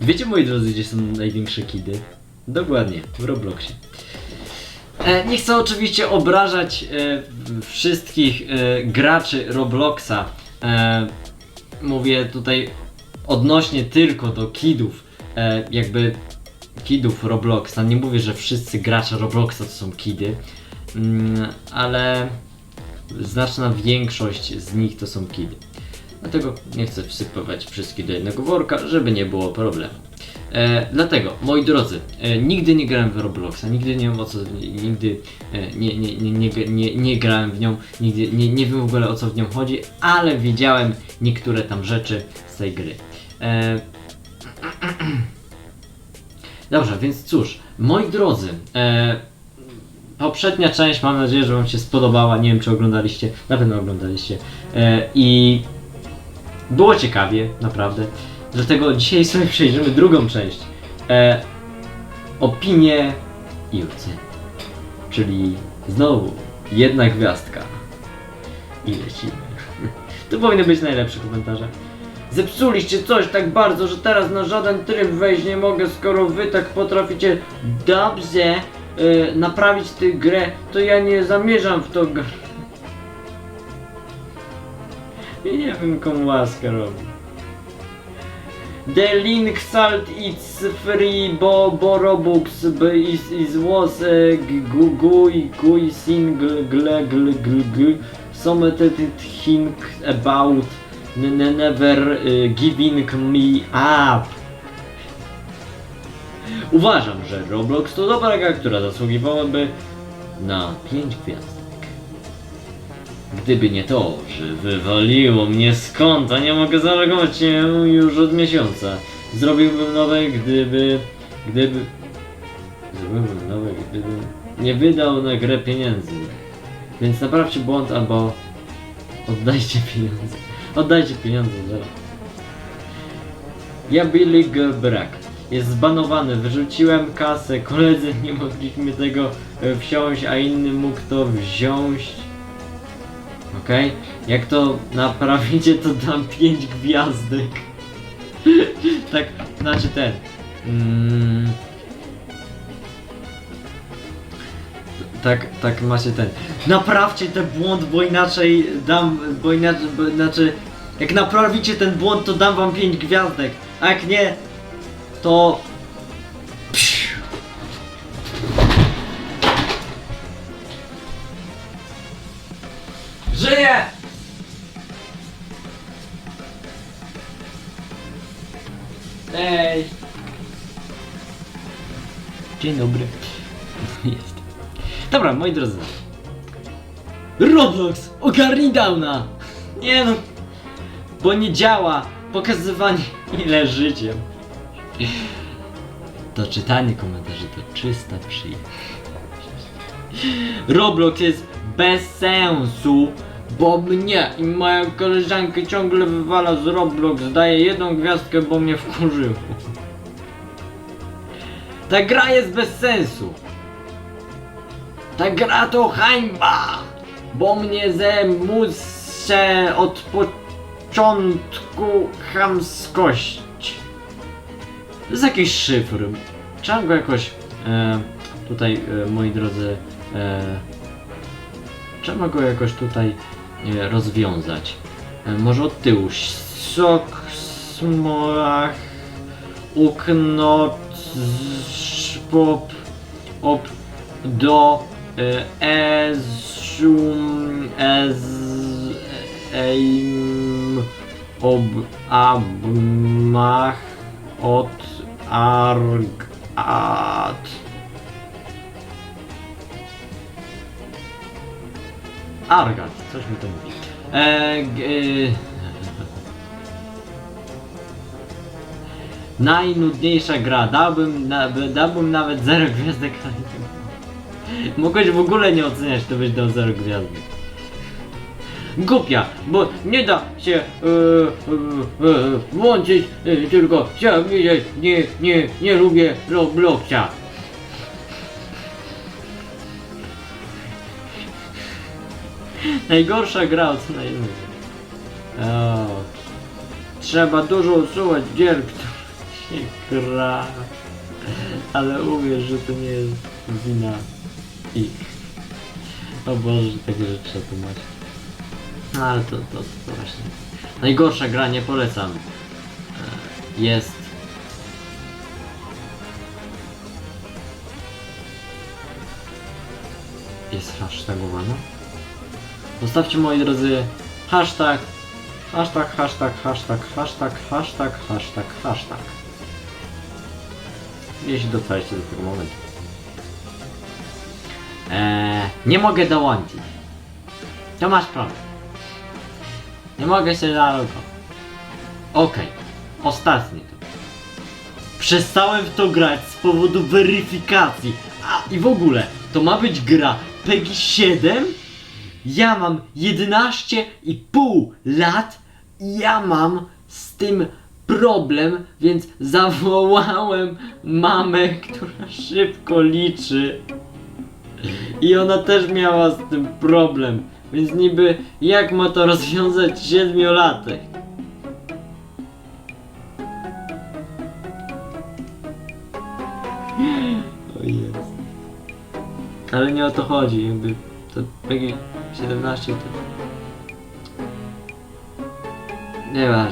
Wiecie moi drodzy, gdzie są największe kidy? Dokładnie, w Robloxie. E, nie chcę oczywiście obrażać e, wszystkich e, graczy Robloxa. E, mówię tutaj odnośnie tylko do kidów, e, jakby kidów Robloxa. Nie mówię, że wszyscy gracze Robloxa to są kidy, mm, ale znaczna większość z nich to są kidy. Dlatego nie chcę wsypywać wszystkich do jednego worka, żeby nie było problemu. E, dlatego, moi drodzy, e, nigdy nie grałem w Robloxa, nigdy nie wiem o co, nigdy e, nie, nie, nie, nie, nie, nie grałem w nią, nigdy nie, nie wiem w ogóle o co w nią chodzi, ale wiedziałem niektóre tam rzeczy z tej gry. E, Dobrze, więc cóż, moi drodzy, e, poprzednia część, mam nadzieję, że Wam się spodobała, nie wiem czy oglądaliście, na pewno oglądaliście e, i było ciekawie, naprawdę. Dlatego dzisiaj sobie przejrzymy drugą część. E, opinie i oceny. Czyli znowu jedna gwiazdka. I lecimy. To powinny być najlepsze komentarze. Zepsuliście coś tak bardzo, że teraz na żaden tryb wejść nie mogę, skoro wy tak potraficie dobrze e, naprawić tę grę, to ja nie zamierzam w to grać. Nie wiem komu łaskę robi. The link salt it's free bo bo robux b is is was e, g- gu gui gui single gle gle gle gle something think about never e, giving me up. Uważam, że Roblox to dobra gra, która zasługiwałaby na 5 gwiazdek. Gdyby nie to, że wywaliło mnie z konta, nie mogę zalogować się już od miesiąca. Zrobiłbym nowe, gdyby... gdyby... Zrobiłbym nowe, gdybym nie wydał na grę pieniędzy. Więc naprawcie błąd albo oddajcie pieniądze. Oddajcie pieniądze, zaraz. Ja Billy brak. Jest zbanowany, wyrzuciłem kasę, koledzy nie mogliśmy tego e, wziąć, a inny mógł to wziąć. Okej? Jak to naprawicie, to dam 5 gwiazdek. tak, znaczy ten. Mm, tak, tak macie ten. Naprawcie ten błąd, bo inaczej dam, bo inaczej, bo inaczej. Jak naprawicie ten błąd, to dam wam 5 gwiazdek. A jak nie, to. Żyję! Ej! Dzień dobry. Jest. Dobra, moi drodzy. Roblox! Ogarnij downa! Nie no. Bo nie działa pokazywanie ile życiem. To czytanie komentarzy to czysta przyjemność. Roblox jest bez sensu, bo mnie i moją koleżankę ciągle wywala z Roblox. Daję jedną gwiazdkę, bo mnie wkurzyło. Ta gra jest bez sensu. Ta gra to hańba, bo mnie zmuszę od początku chamskość. To jest jakiś szyfr. Trzeba go jakoś e, tutaj, e, moi drodzy, e, trzeba go jakoś tutaj rozwiązać. E, może od tyłu. Sok, smolach, uknot, szpop, op, do, e, ezum, ez, eim, ob, abmach, od, arg, at. Argat, coś mi to mówi. E, y, Najnudniejsza gra, dałbym, na, dałbym nawet 0 gwiazdek, ale. Mogłeś w ogóle nie oceniać, to byś dał 0 gwiazdek. Głupia, bo nie da się e, e, e, włączyć, e, tylko chciałem wiedzieć, nie, nie, nie lubię Robloxa. Najgorsza gra od. O, Trzeba dużo usuwać gier, które się gra. Ale uwierz, że to nie jest wina ich. O Boże, takie rzeczy trzeba tu mać. No ale to, to, to właśnie. Najgorsza gra, nie polecam. E, Jest. Jest hashtagowana? Zostawcie moi drodzy hashtag, hashtag, hashtag, hashtag, hashtag, hashtag, hashtag, hashtag. Jeśli dotrwaliście do tego momentu. Eee, nie mogę dołączyć. To masz problem. Nie mogę się zalogować. Okej, ostatni to. Przestałem w to grać z powodu weryfikacji. A i w ogóle, to ma być gra PEGI 7? Ja mam 11,5 lat i ja mam z tym problem, więc zawołałem mamę, która szybko liczy. I ona też miała z tym problem. Więc niby jak ma to rozwiązać siedmiolatek? O jest. Ale nie o to chodzi, jakby to PG 17 to... Nie ma.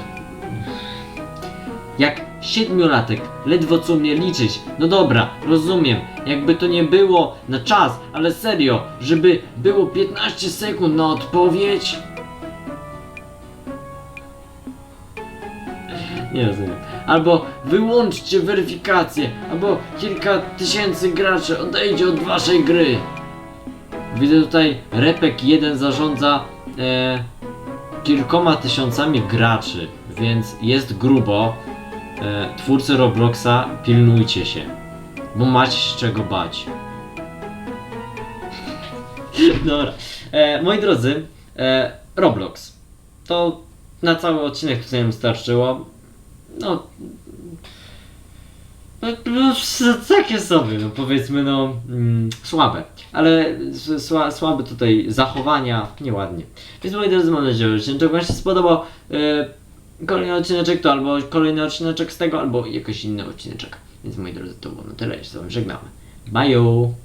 Jak siedmiolatek ledwo co umie liczyć, no dobra, rozumiem, jakby to nie było na czas, ale serio, żeby było 15 sekund na odpowiedź. Nie rozumiem. Albo wyłączcie weryfikację, albo kilka tysięcy graczy odejdzie od waszej gry. Widzę tutaj Repek 1 zarządza e, kilkoma tysiącami graczy, więc jest grubo. E, twórcy Robloxa, pilnujcie się, bo macie się czego bać. Dobra, e, moi drodzy, e, Roblox. To na cały odcinek tutaj nam starczyło. No. No, no, takie sobie, no powiedzmy, no mm, słabe, ale sła, słabe tutaj zachowania, nieładnie. Więc moi drodzy, mam nadzieję, że odcinek Wam się spodobał. E, kolejny odcineczek to albo kolejny odcineczek z tego, albo jakiś inny odcineczek. Więc moi drodzy, to było na tyle, się z Wami żegnamy. Bye!